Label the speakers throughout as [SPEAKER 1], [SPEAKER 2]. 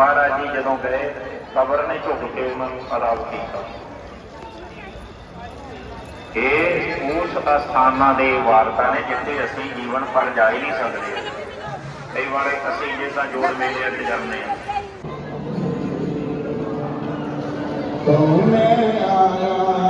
[SPEAKER 1] ਮਹਾਰਾਜ ਜੀ ਜਦੋਂ ਗਏ, ਕਬਰ ਨੇ ਝੁਕ ਕੇ ਉਹਨਾਂ ਨੂੰ ਅਲਾਪ ਕੀਤਾ। ਇਹ ਉਸ ਅਸਥਾਨਾਂ ਦੇ ਵਾਰਤਾ ਨੇ ਜਿੱਥੇ ਅਸੀਂ ਜੀਵਨ ਭਰ ਜਾ ਹੀ ਨਹੀਂ ਸਕਦੇ। ਕਈ ਵਾਰ ਅਸੀਂ ਜੇ ਤਾਂ ਜੋੜ ਮੇਲੇ ਤੇ ਜਾਂਦੇ ਹਾਂ।
[SPEAKER 2] ਕਉ ਮੈਂ ਆਇਆ?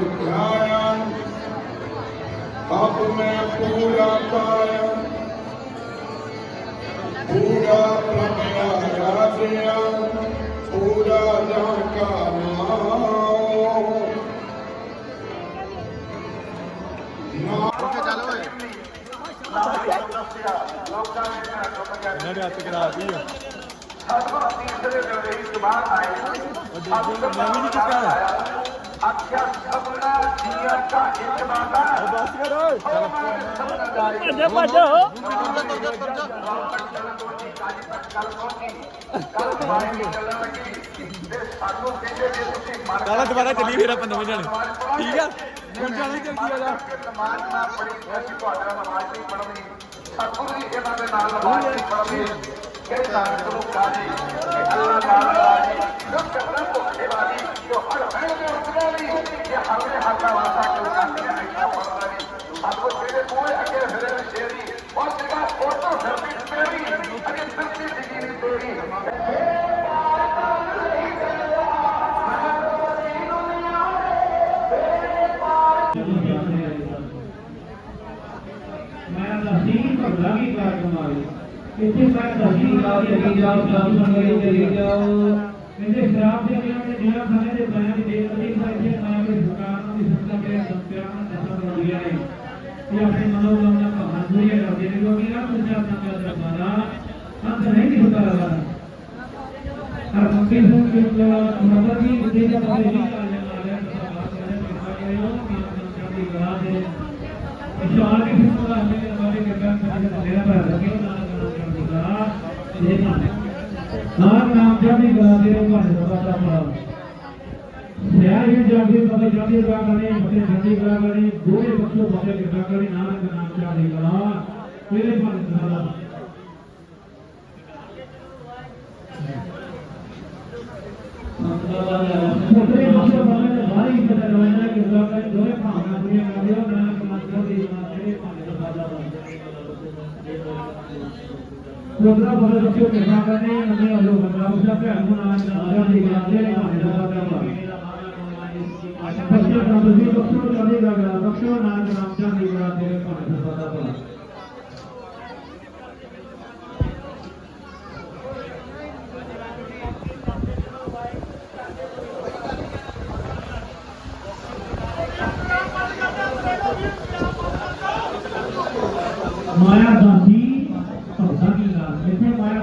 [SPEAKER 2] ਨਾਨਕ ਹਰਿ ਪਿਆਰਾ ਆਪ ਮੈਂ ਪੂਰਾ ਪਾਇਆ ਪੂਰਾ ਪ੍ਰਮਿਆ ਰਾਜਿਆ ਪੂਰਾ ਜਹਾਂ ਕਾ ਨਾਮ
[SPEAKER 3] ਇਹਨਾਂ ਦੇ ਹੱਥ ਕਰਾ
[SPEAKER 1] ਆਖਿਆ ਸਭਨਾ ਜੀਆ ਕਾ ਇੱਕ ਬਾਤਾ
[SPEAKER 3] ਉਹ ਬਸ ਕਰ ਓਏ
[SPEAKER 4] ਭੱਜੋ ਭੱਜੋ।
[SPEAKER 3] ਕਾਲਾ ਦੁਬਾਰਾ ਚੱਲੀ ਫੇਰ ਆਪਾਂ ਨਵੇਂ ਜਾਣੇ? ਠੀਕ ਆ? ਹੁਣ ਜਾਣਾ ਜਲਦੀ ਆ ਜਾ
[SPEAKER 1] ਨਮਾਜ਼ ਨਾ ਪੜੀ ਅਸੀਂ ਤੁਹਾਡਾ ਨਮਾਜ਼ ਨਹੀਂ ਪੜ੍ਹਨੀ ਸਤਿਗੁਰੂ ਜੀ ਇਹਨਾਂ ਦੇ ਨਾਲ ਨਮਾਜ਼ ਨਹੀਂ ਪੜ੍ਹਨੀ ਇਹ ਸਾਥ ਨੂੰ ਕਾਜੀ ਕਿ ਅੱਲਾਹ ਤਾਲਾ ਰਾਜੀ ਜੋ ਕਬਰ ਭੁੱਖੇ ਆ
[SPEAKER 5] ਚਲੀ ਜਾਓ ਸਾਧੂ ਸੰਗਤ ਚਲੀ ਜਾਓ ਕਹਿੰਦੇ ਸ਼ਰਾਬ ਦੇ ਨਿਯਮ ਦੇ ਜਿਹੜਾ ਸਮੇਂ ਦੇ ਬਿਆਨ ਦੀ ਬੇਅਦਬੀ ਕਰਕੇ ਮੈਂ ਕੋਈ ਸਰਕਾਰ ਨੂੰ ਵੀ ਸੱਤਾ ਕੇ ਸੰਪਿਆ ਨੂੰ ਦਸਾਂ ਬਣਾਉਂਦੀਆਂ ਨੇ। ਇਹ ਆਪਣੇ ਮਨੋਕਾਮਨਾ ਭਾਵਨਾ ਪੂਰੀਆਂ ਕਰਦੇ ਨੇ ਕਿਉਂਕਿ ਨਾ ਤੁਸੀਂ ਆਪਣਾ ਦਾ ਦਰਬਾਰਾ ਅੰਤ ਨਹੀਂ ਹੁੰਦਾ। ਰਹਾ ਹਰ ਮੰਗੇ ਨੂੰ ਕਿ ਮਦਦ ਦੀ ਬੁੱਧੀ ਦਾ ਪਤਾ ਨਹੀਂ ਆ ਜਾਣਾ ਹੈ ਤਾਂ ਬਾਤ ਕਰੇ ਕਿਰਪਾ ਕਰਿਓ ਕਿ ਆਪਣਾ ਦੀ ਗਲਾ ਦੇ ਵਿਸ਼ਾਲ ਕੇ ਫਿਰ ਤੋਂ ਹਮੇ ਹਮਾਰੇ ਕਿਰਪਾ ਕਰਦੇ ਮੇਰਾ ਭਰਾ ਲਗੇ ਨਾਨਕ ਨਾਮ ਚੜ੍ਹਦੀ ਕਲਾ ਦੇ ਨਾਮ ਨਾਮ ਚੜ੍ਹਦੀ ਕਲਾ ਦੇ ਭਾਣੇ ਦਾ ਬਾਤਾ ਪੜਾ ਸਿਆਰ ਹੀ ਜਾਂਦੇ ਪਤਾ ਜਾਂਦੇ ਕਲਾ ਕਰਨੇ ਮਤੇ ਚੜ੍ਹਦੀ ਕਲਾ ਕਰਨੀ ਦੋਵੇਂ ਪੱਖੋਂ ਬਾਬੇ ਕਿਰਪਾ ਕਰੀ ਨਾਨਕ ਨਾਮ ਚੜ੍ਹਦੀ ਕਲਾ ਮੇਰੇ ਭਾਣੇ ਦਾ ਮੁੱਢਲੇ ਪਾਸੇ ਬਾਹਰ ਦੇ ਬਾਹਰ ਹੀ ਪਤਾ ਲੱਗਦਾ ਕਿ ਲੋਕਾਂ ਦੋਵੇਂ ਭਾਵਨਾ ਪੂਰੀਆਂ ਕਰਦੇ ਹੋ ਨਾਨਕ ਨਾਮ ਚੜ੍ਹਦੀ ਕਲਾ ਤੇਰੇ ਭਾਣੇ ਦਾ ਬਾਤਾ ਪ੍ਰੋਗਰਾਮ ਬੋਲੇ ਬੱਚਿਓ ਕਿਰਪਾ ਕਰਨੇ ਅੰਨੇ ਵੱਲੋਂ ਬੰਦਾ ਉਸਦਾ ਭੈਣ ਨੂੰ ਨਾਮ ਦਾ ਦੀ ਗਲਾਦੇ ਨੇ ਭਾਣੇ ਦਾ ਸਾਡਾ ਬੱਚਿਓ ਦਾ ਬਜ਼ੀ ਬਖਸ਼ੋ ਚਲੇ ਗਾ ਬਖਸ਼ੋ ਨਾਮ ਨਾਮ ਦਾ ਦੀ ਗਲਾਦੇ ਨੇ ਭਾਣੇ ਦਾ ਸਾਡਾ ਮਾਇਆ ਦਾਸੀ ਭਗਤਾਂ ਦੀ ਨਾਲ ਇੱਥੇ ਮਾਇਆ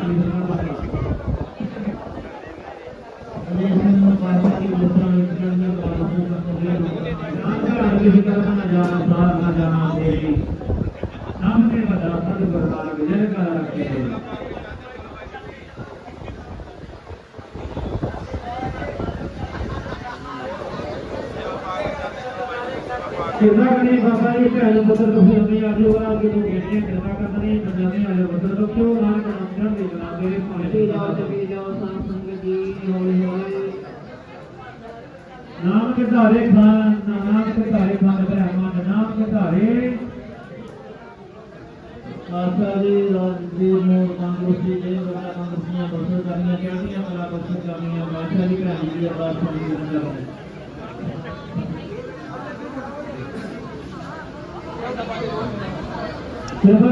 [SPEAKER 5] Gracias. ਕਿਰਪਾ ਕਰੀ ਬਾਬਾ ਜੀ ਭੈਣ ਪੁੱਤਰ ਤੁਸੀਂ ਆਪਣੇ ਆਜੋ ਆ ਕੇ ਤੋਂ ਗੇਟੇ ਕਿਰਪਾ ਕਰਨੀ ਪੰਜਾਬੀ ਆਜੋ ਪੁੱਤਰ। ਬਖਸ਼ੋ ਨਾਨਕ ਨਾਮ ਚੜ੍ਹਦੀ ਕਲਾ ਮੇਰੇ ਭਾਣੇ ਤੇ ਜਾਓ ਜਪੀ ਜਾਓ ਸਾਧ ਸੰਗਤ ਜੀ ਹੌਲੀ ਹੌਲੀ। ਨਾਮ ਕੇ ਧਾਰੇ ਖਾਨ ਨਾਮ ਕੇ ਧਾਰੇ ਖਾਨ ਬ੍ਰਹਮਾ ਨਾਮ ਕੇ ਧਾਰੇ। ਆਸਾ ਜੀ ਰਾਜ ਦੀ ਮੋਰ ਤੰਦਰੁਸਤੀ ਦੇ ਬੜਾ ਤੰਦਰੁਸਤੀਆਂ ਬਖਸ਼ੋ ਕਰਨੀਆਂ ਚਾਹੀਦੀਆਂ ਕਲਾ ਬਖਸ਼ੋ ਕਰਨੀਆਂ ਬਾਦਸ਼ਾਹ ਦੀ ਭੈਣ ਦੀ ਅਰਦਾਸ ਸੁਣੀ ਜਾਂਦੀ ਕਿਰਪਾ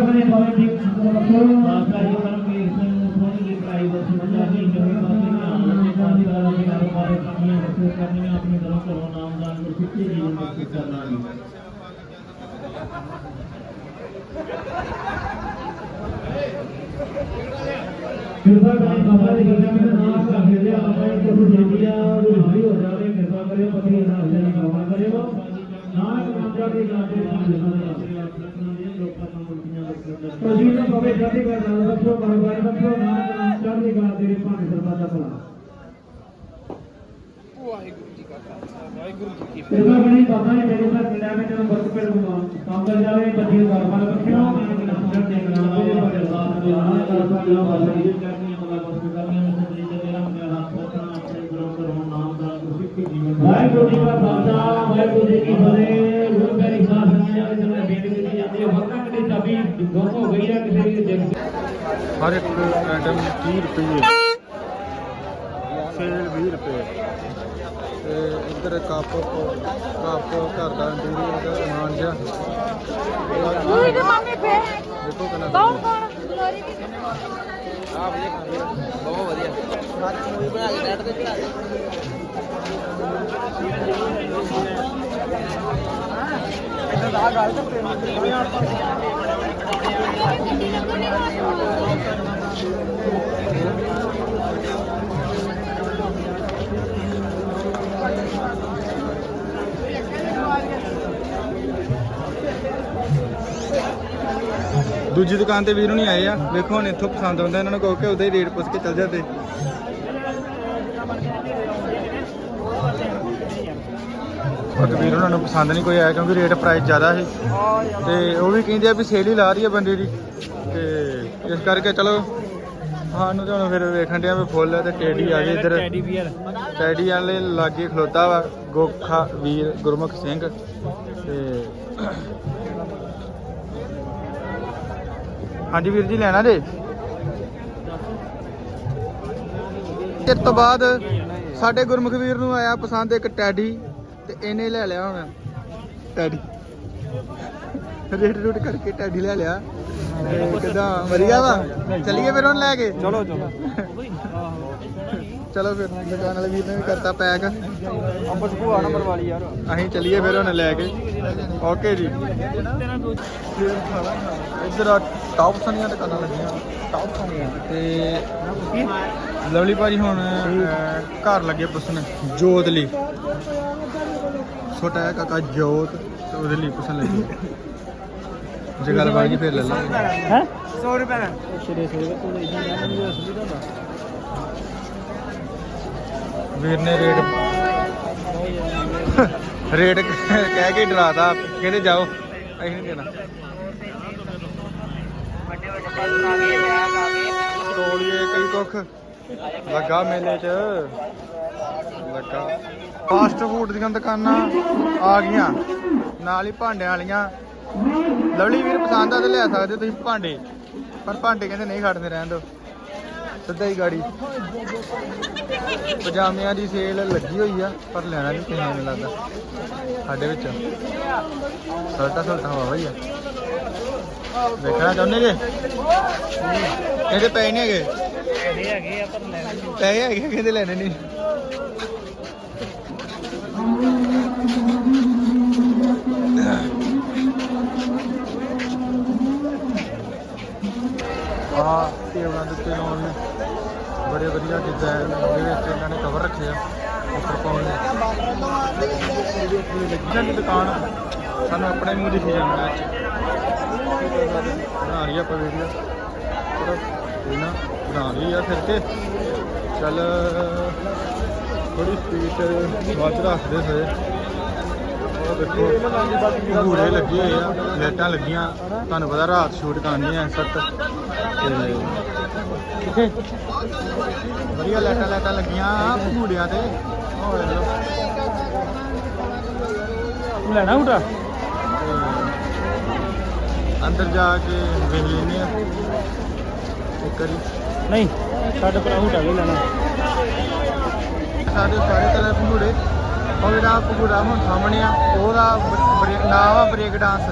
[SPEAKER 5] ਕਰੇ ਪਾਵੇ ਠੀਕ ਬਖਸ਼ੋ ਬਾਦਸ਼ਾਹ ਜੀ ਕਰਮ ਕੀ ਸਿੰਘ ਸੋਹਣੀ ਦੀ ਪੜਾਈ ਦਾ ਸੁਣਿਆ ਜੀ ਜਿਵੇਂ ਪਾਸੇ ਧਿਆਨ ਰੱਖੇ ਸਾਡੀ ਗੱਲ ਦੀ ਗੱਲ ਬਾਰੇ ਕਰਨੀਆਂ ਬਖਸ਼ੋ ਕਰਨੀਆਂ ਆਪਣੇ ਘਰੋਂ ਘਰੋਂ ਨਾਮਦਾਨ ਨੂੰ ਸਿੱਖੀ ਜੀਵਨ ਬਖਸ਼ੋ ਕਰਨਾ ਜੀ ਜੀ ਜੀ ਦਾ ਨਾਨਕ ਨਾਮ ਦੀ ਗਾਤੇ ਪ੍ਰਜੀ ਨੂੰ ਪਵੇ ਜਾਤੀ ਕਰ ਨਾਲ ਬਖਸ਼ੋ ਪਰਵਾਰ ਬਖਸ਼ੋ ਨਾਨਕ ਨਾਮ ਚੜ੍ਹਦੀ ਕਲਾ ਤੇਰੇ ਭਾਣੇ ਸਰਬੱਤ ਦਾ ਭਲਾ। ਕਿਰਪਾ ਕਰੀ ਬਾਬਾ ਜੀ ਮੇਰੇ ਘਰ ਪਿੰਡਾਂ ਵਿੱਚ ਵਰਤ ਪੇੜ ਕੰਮ ਕਰ ਜਾਵੇ ਘਰ ਵਾਲਾ ਬਖਸ਼ੋ ਨਾਨਕ ਨਾਮ ਚੜ੍ਹਦੀ ਕਲਾ ਤੇਰੇ ਭਾਣੇ ਸਰਬੱਤ ਦਾ ਭਲਾ ਕਰਪਾ ਕਰੀ ਬਾਬਾ ਜੀ ਕਰਨੀ ਅਮਲਾ ਬਖਸ਼ ਕਰਨੀ ਮਸਜਿਦ ਦੇ ਮੇਰਾ ਮੇਰਾ ਹੱਥ ਰੱਖਣਾ ਆਪਣੇ ਗੁਰੂ ਕਰੋ ਨਾਮ ਦਾ ਸਿੱਖੀ ਜੀਵਨ ਵਾਹਿਗੁਰੂ ਜੀ ਕਾ ਖਾਲਸਾ ਵਾਹਿਗੁਰੂ ਜੀ ਕੀ ਫਤਿਹ। ਗੁਰੂ ਪਿਆਰੀ ਸਾਧ ਸੰਗਤ ਦੇ ਜਨ ਬੇਨਤੀ ਕੀਤੀ ਜਾਂਦੀ ਹੈ ਵਕਤਾਂ ਦੀ ਚਾਬੀ ਗੁੰਮ ਹੋ ਗਈ ਹੈ ਕਿਸੇ ਵੀ ਜਗ
[SPEAKER 3] ਹਰ ਇੱਕ ਆਈਟਮ 30 ਰੁਪਏ। ਸੇਲ 20 ਰੁਪਏ। ਤੇ ਇੱਧਰ ਕੱਪ ਕੱਪ ਘਰ ਦਾ ਇੰਟੀਰੀਅਰ ਦਾ ਸਮਾਨ ਜਿਹਾ।
[SPEAKER 4] ਮੰਮੀ ਫੇ
[SPEAKER 3] ਦੇਖੋ ਕਿੰਨਾ
[SPEAKER 4] ਕੌਣ ਕੌਣ ਲੋਰੀ ਦੀ।
[SPEAKER 3] ਦੂਜੀ ਦੁਕਾਨ ਤੇ ਵੀਰ ਨਹੀਂ ਆਏ ਆ। ਵੇਖੋ ਹੁਣ ਇੱਥੋਂ ਪਸੰਦ ਆਉਂਦਾ, ਇਹਨਾਂ ਨੂੰ ਕਹੋ ਕਿ ਉਹਦਾ ਹੀ ਰੇਟ ਪੁੱਛ ਕੇ ਚੱਲ ਜਾਂਦੇ। ਪਰ ਵੀਰ ਉਹਨਾਂ ਨੂੰ ਪਸੰਦ ਨਹੀਂ ਕੋਈ ਆਇਆ ਕਿਉਂਕਿ ਰੇਟ ਪ੍ਰਾਈਸ ਜ਼ਿਆਦਾ ਸੀ। ਤੇ ਉਹ ਵੀ ਕਹਿੰਦੇ ਆ ਵੀ ਸੇਲ ਹੀ ਲਾ ਰਹੀ ਹੈ ਬੰਦੇ ਦੀ। ਤੇ ਇਸ ਕਰਕੇ ਚਲੋ ਸਾਨੂੰ ਤਾਂ ਹੁਣ ਫਿਰ ਵੇਖਣ ਡਿਆ ਵੀ ਫੁੱਲ ਤੇ ਟੇਡੀ ਆ ਗਏ ਇੱਧਰ। ਟੈਡੀ ਵੀਰ ਟੈਡੀ ਵਾਲੇ ਲਾਗੇ ਖਲੋਤਾ ਵਾ ਗੋਖਾ ਵੀਰ ਗੁਰਮੁਖ ਸਿੰਘ। ਤੇ ਹਾਂਜੀ ਵੀਰ ਜੀ ਲੈਣਾ ਜੇ? ਇਸ ਤੋਂ ਬਾਅਦ ਸਾਡੇ ਗੁਰਮੁਖ ਵੀਰ ਨੂੰ ਆਇਆ ਪਸੰਦ ਇੱਕ ਟੈਡੀ। ਤੇ ਇਹਨੇ ਲੈ ਲਿਆ ਹੁਣ। ਟੈਡੀ ਰੇਟ ਰੂਟ ਕਰਕੇ ਟੈਡੀ ਲੈ ਲਿਆ। ਕਿਦਾਂ? ਵਧੀਆ ਵਾ? ਚੱਲੀਏ ਫਿਰ ਹੁਣ ਲੈ ਕੇ? ਚਲੋ ਚਲੋ। ਚਲੋ ਫਿਰ ਦੁਕਾਨ ਵਾਲੇ ਵੀਰ ਨੇ ਵੀ ਕਰਤਾ ਪੈਕ। ਅੰਬਰ ਭੂਆ ਨੰਬਰ ਵਾਲੀ ਯਾਰ। ਅਸੀਂ ਚੱਲੀਏ ਫਿਰ ਹੁਣ ਲੈ ਕੇ। ਓਕੇ ਜੀ। ਇੱਧਰ ਟੌਪ ਸਨੀਆਂ ਦੁਕਾਨਾਂ ਲੱਗੀਆਂ। ਟੌਪ ਸਨੀਆਂ ਤੇ ਲਵਲੀ ਭਾਜੀ ਹੁਣ ਘਰ ਲੱਗੇ ਪੁੱਛਣ। ਜੋਤ ਲਈ ਛੋਟਾ ਜਿਹਾ ਕਾਕਾ ਜੋਤ ਤੇ ਉਹਦੇ ਲਈ ਪੁੱਛਣ ਲੱਗੇ। ਜੇ ਗੱਲ ਬਣ ਗਈ ਫਿਰ ਲੈ ਲਾਂਗੇ।
[SPEAKER 5] ਹੈ?
[SPEAKER 3] 100 ਰੁਪਏ ਦਾ।
[SPEAKER 5] ਸ਼੍ਰੀ ਸ੍ਰੀ ਕੋਲ ਇਦਾਂ ਦਾ ਮੈਨੂੰ ਅਸਲੀ ਦਾ
[SPEAKER 3] ਵੀਰ ਨੇ ਰੇਟ ਰੇਟ ਕਹਿ ਕੇ ਡਰਾਤਾ। ਕਹਿੰਦੇ ਜਾਓ ਅਸੀਂ ਨਹੀਂ ਦੇਣਾ। ਤੋਲੀਏ ਕਈ ਕੁੱਖ। ਲੱਗਾ ਮੇਲੇ 'ਚ। ਲੱਗਾ। ਫਾਸਟ ਫੂਡ ਦੀਆਂ ਦੁਕਾਨਾਂ ਆ ਗਈਆਂ। ਨਾਲ ਹੀ ਭਾਂਡਿਆਂ ਵਾਲੀਆਂ। ਲਵਲੀ ਵੀਰ ਪਸੰਦ ਆ ਤੇ ਲੈ ਸਕਦੇ ਤੁਸੀਂ ਭਾਂਡੇ। ਪਰ ਭਾਂਡੇ ਕਹਿੰਦੇ ਨਹੀਂ ਖੜਨੇ ਰਹਿਣ ਦੋ ਸਿੱਧਾ ਹੀ ਗਾੜੀ। ਪਜਾਮਿਆਂ ਦੀ ਸੇਲ ਲੱਗੀ ਹੋਈ ਆ ਪਰ ਲੈਣਾ ਨਹੀਂ ਕਿਸੇ ਨੇ ਲੱਗਦਾ। ਸਾਡੇ ਵਿੱਚ। ਸਲਟਾ ਸਲਟਾ ਹਵਾ ਹੀ ਆ। ਵੇਖਣਾ ਚਾਹੁੰਦੇ ਜੇ? ਇਹਦੇ ਪੈਸੇ ਨਹੀਂ ਹੈਗੇ?
[SPEAKER 5] ਇਹ ਹੈਗੇ ਆ ਪਰ ਲੈਣੇ ਨਹੀਂ।
[SPEAKER 3] ਪੈਸੇ ਹੈਗੇ ਕਹਿੰਦੇ ਲੈਣੇ ਨਹੀਂ। ਆ ਟੇਬਲਾਂ ਦੇ ਉੱਤੇ ਲਾਉਣ ਨੇ ਬੜੇ ਵਧੀਆ ਡਿਜ਼ਾਈਨ ਦੇ ਵਿੱਚ ਇਹਨਾਂ ਨੇ ਕਵਰ ਰੱਖੇ ਆ, ਉੱਪਰ ਪਾਉਣ ਦੇ ਲੱਗੀਆਂ ਦੀ ਦੁਕਾਨ ਸਾਨੂੰ ਆਪਣੇ ਮੂੰਹ ਦਿਖੀ ਜਾਂਦਾ ਅੱਜ ਬਣਾ ਰਹੀ ਆਪਾਂ ਵੀਡੀਓ ਚਲੋ ਕੋਈ ਨਾ ਬਣਾ ਲਈ ਆ ਫਿਰ ਕੇ ਚੱਲ ਥੋੜੀ ਸਪੀਡ ਵੱਧ ਰੱਖਦੇ ਹੋਏ। ਦੇਖੋ ਘੂਰੇ ਲੱਗੇ ਹੋਏ ਆ ਲਾਈਟਾਂ ਲੱਗੀਆਂ ਤੁਹਾਨੂੰ ਪਤਾ ਰਾਤ ਸ਼ੂਟ ਕਰਨੀ ਆ ਸੱਤ ਤੇ ਵਧੀਆ ਲਾਈਟਾਂ ਲਾਈਟਾਂ ਲੱਗੀਆਂ ਘੂੜਿਆਂ ਤੇ।
[SPEAKER 5] ਲੈਣਾ
[SPEAKER 3] ਤੇ ਅੰਦਰ ਜਾ ਕੇ ਵੇਖ ਲੈਂਦੇ ਆ। ਇੱਕ ਵਾਰੀ।
[SPEAKER 5] ਨਹੀਂ ਸਾਡੇ ਕੋਲ ਹੁਟਾ ਵੀ ਲੈਣਾ।
[SPEAKER 3] ਸਾਡੇ ਸਾਰੇ ਤਰ੍ਹਾਂ ਭੰਗੂੜੇ ਉਹ ਜਿਹੜਾ ਭੰਗੂੜਾ ਹੁਣ ਸਾਹਮਣੇ ਆ ਉਹਦਾ ਬ੍ਰੇਕ ਨਾਮ ਆ ਬ੍ਰੇਕ ਡਾਂਸ।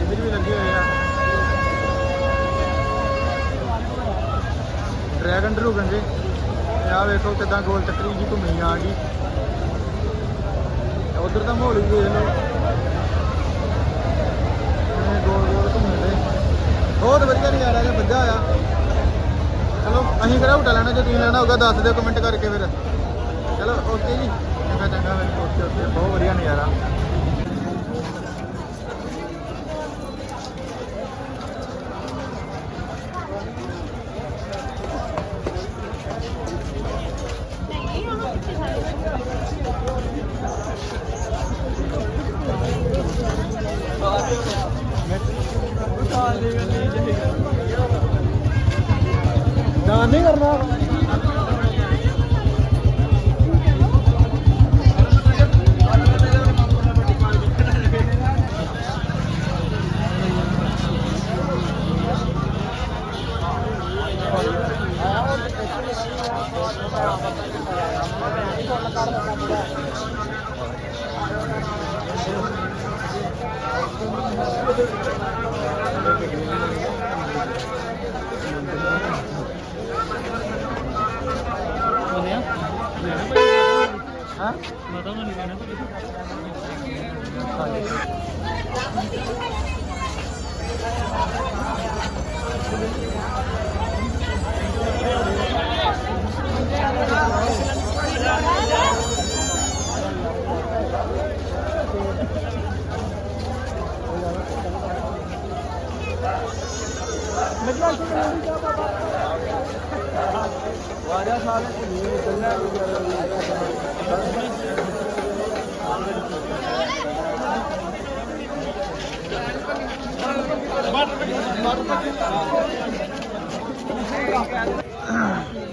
[SPEAKER 3] ਇੱਧਰ ਵੀ ਲੱਗੇ ਹੋਏ ਆ। ਡਰੈਗਨ ਡਰੂਗਨ ਦੇ ਆ ਵੇਖੋ ਕਿਦਾਂ ਗੋਲ ਚੱਕਰੀ ਜੀ ਘੁੰਮੀ ਆ ਗਈ। ਉਧਰ ਦਾ ਮਾਹੌਲ ਵੀ ਵੇਖ ਲਓ। ਗੋਲ ਗੋਲ ਘੁੰਮਦੇ। ਬਹੁਤ ਵਧੀਆ ਨਜ਼ਾਰਾ ਜਿਹਾ ਵੱਜਾ ਹੋਇਆ। ਅਸੀਂ ਕਿਹੜਾ ਝੂਟਾ ਲੈਣਾ, ਜੇ ਤੁਸੀਂ ਲੈਣਾ ਹੋਊਗਾ ਦੱਸ ਦਿਓ ਕਮੈਂਟ ਕਰਕੇ ਫਿਰ। ਚਲੋ ਓਕੇ ਜੀ। ਚੰਗਾ ਚੰਗਾ ਫਿਰ। ਓਕੇ ਓਕੇ ਬਹੁਤ ਵਧੀਆ ਨਜ਼ਾਰਾ।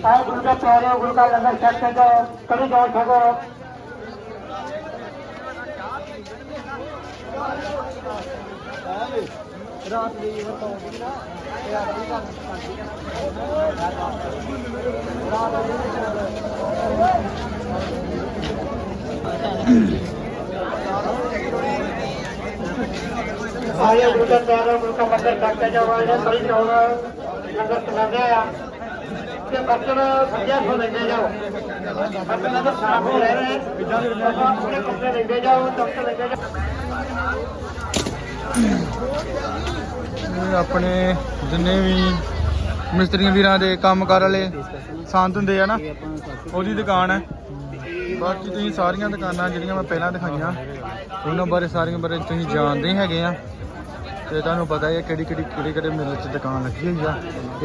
[SPEAKER 6] ਆਹ ਗੁਰੂ ਦਾ ਪਿਆਰਿਓ ਗੁਰੂ ਦਾ ਲੰਗਰ ਛਕ ਕੇ ਜਾਓ ਕਰੀ ਜਾਓ ਛਕੋ ਆਇਆ ਗੁਰੂ ਦਾ ਪਿਆਰਿਓ ਗੁਰੂ ਦਾ ਲੰਗਰ ਛਕ ਕੇ ਜਾਓ ਇਹਨੇ ਕਰੀ ਲੰਗਰ ਚਲਾਉਂਦੇ ਆ। ਤੇ ਬਰਤਨ ਸੰਜਾ ਸੋ ਲੈਂਦੇ ਜਾਓ। ਬਰਤਨ ਦਾ ਸਾਫ਼ ਹੋ ਰਹੇ ਨੇ ਆਪਣੇ ਕੱਪੜੇ ਲੈਂਦੇ ਜਾਓ ਤਖਤ ਲੈਂਦੇ ਜਾਓ।
[SPEAKER 3] ਆਪਣੇ ਜਿੰਨੇ ਵੀ ਮਿਸਤਰੀਆਂ, ਵੀਰਾਂ ਦੇ ਕੰਮਕਾਰ ਵਾਲੇ ਸੰਤ ਹੁੰਦੇ ਆ ਨਾ, ਉਹਦੀ ਦੁਕਾਨ ਹੈ। ਬਾਕੀ ਤੁਸੀਂ ਸਾਰੀਆਂ ਦੁਕਾਨਾਂ ਜਿਹੜੀਆਂ ਮੈਂ ਪਹਿਲਾਂ ਦਿਖਾਈਆਂ, ਉਹਨਾਂ ਬਾਰੇ ਸਾਰੀਆਂ ਬਾਰੇ ਤੁਸੀਂ ਜਾਣਦੇ ਹੀ ਹੈਗੇ ਆ। ਤੇ ਤੁਹਾਨੂੰ ਪਤਾ ਹੀ ਹੈ ਕਿਹੜੀ ਕਿਹੜੀ ਕਿਹੜੇ ਕਿਹੜੇ ਮੇਲੇ 'ਚ ਦੁਕਾਨ ਲੱਗੀ ਹੋਈ ਆ।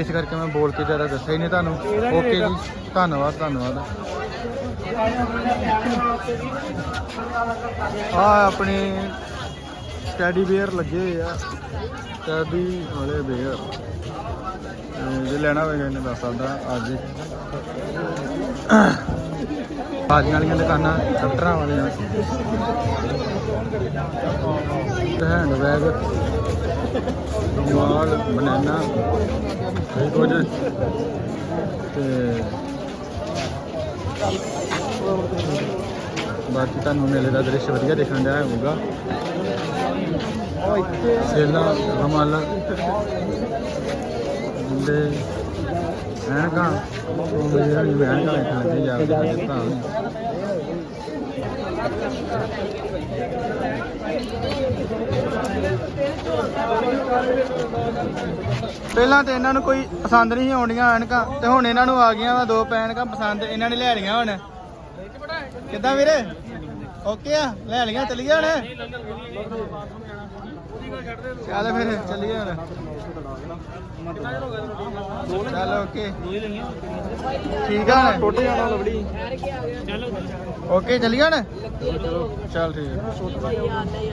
[SPEAKER 3] ਇਸ ਕਰਕੇ ਮੈਂ ਬੋਲ ਕੇ ਜ਼ਿਆਦਾ ਦੱਸਿਆ ਹੀ ਨਹੀਂ ਤੁਹਾਨੂੰ। ਓਕੇ ਜੀ, ਧੰਨਵਾਦ ਧੰਨਵਾਦ। ਆ ਆਪਣੇ ਸਟੈਡੀ ਬੇਅਰ ਲੱਗੇ ਹੋਏ ਆ। ਸਟੈਡੀ ਵਾਲੇ ਬੇਅਰ ਤੇ ਜੇ ਲੈਣਾ ਹੋਵੇਗਾ ਇਹਨੇ ਦੱਸ ਸਕਦਾ ਅੱਜ। ਬਾਜੀਆਂ ਵਾਲੀਆਂ ਦੁਕਾਨਾਂ ਕੰਟਰਾਂ ਵਾਲੀਆਂ। ਹੈਂਡ ਬੈਗ ਮਾਲ ਬਨਾਨਾ ਕਈ ਕੁਝ। ਤੇ ਬਾਕੀ ਤੁਹਾਨੂੰ ਮੇਲੇ ਦਾ ਦ੍ਰਿਸ਼ ਵਧੀਆ ਦੇਖਣ ਦਾ ਹੋਊਗਾ। ਸੇਲਾਂ ਕਮਾਲ ਦੇ ਐਨਕਾਂ ਉਹ ਮੇਰੀ ਐਨਕਾਂ ਵੇਖਣ ਲੱਗੇ ਜਾ ਕੇ ਤਾਂ ਪਹਿਲਾਂ ਤੇ ਇਹਨਾਂ ਨੂੰ ਕੋਈ ਪਸੰਦ ਨਹੀਂ ਆਉਂਦੀਆਂ ਐਨਕਾਂ, ਤੇ ਹੁਣ ਇਹਨਾਂ ਨੂੰ ਆ ਗਈਆਂ ਵਾ ਦੋ ਪੈਨਕਾਂ ਪਸੰਦ, ਇਹਨਾਂ ਨੇ ਲੈ ਲਈਆਂ ਹੁਣ। ਕਿੱਦਾਂ ਵੀਰੇ? ਓਕੇ ਆ, ਲੈ ਲਈਆਂ, ਚੱਲੀਏ ਹੁਣ? ਚੱਲ ਫਿਰ, ਚੱਲੀਏ ਹੁਣ। ਚੱਲ ਓਕੇ ਠੀਕ ਆ ਹੁਣ? ਟੁੱਟ ਜਾਣਾ ਲਵੜੀ ਓਕੇ ਚੱਲੀਏ ਹੁਣ? ਚੱਲ, ਠੀਕ ਹੈ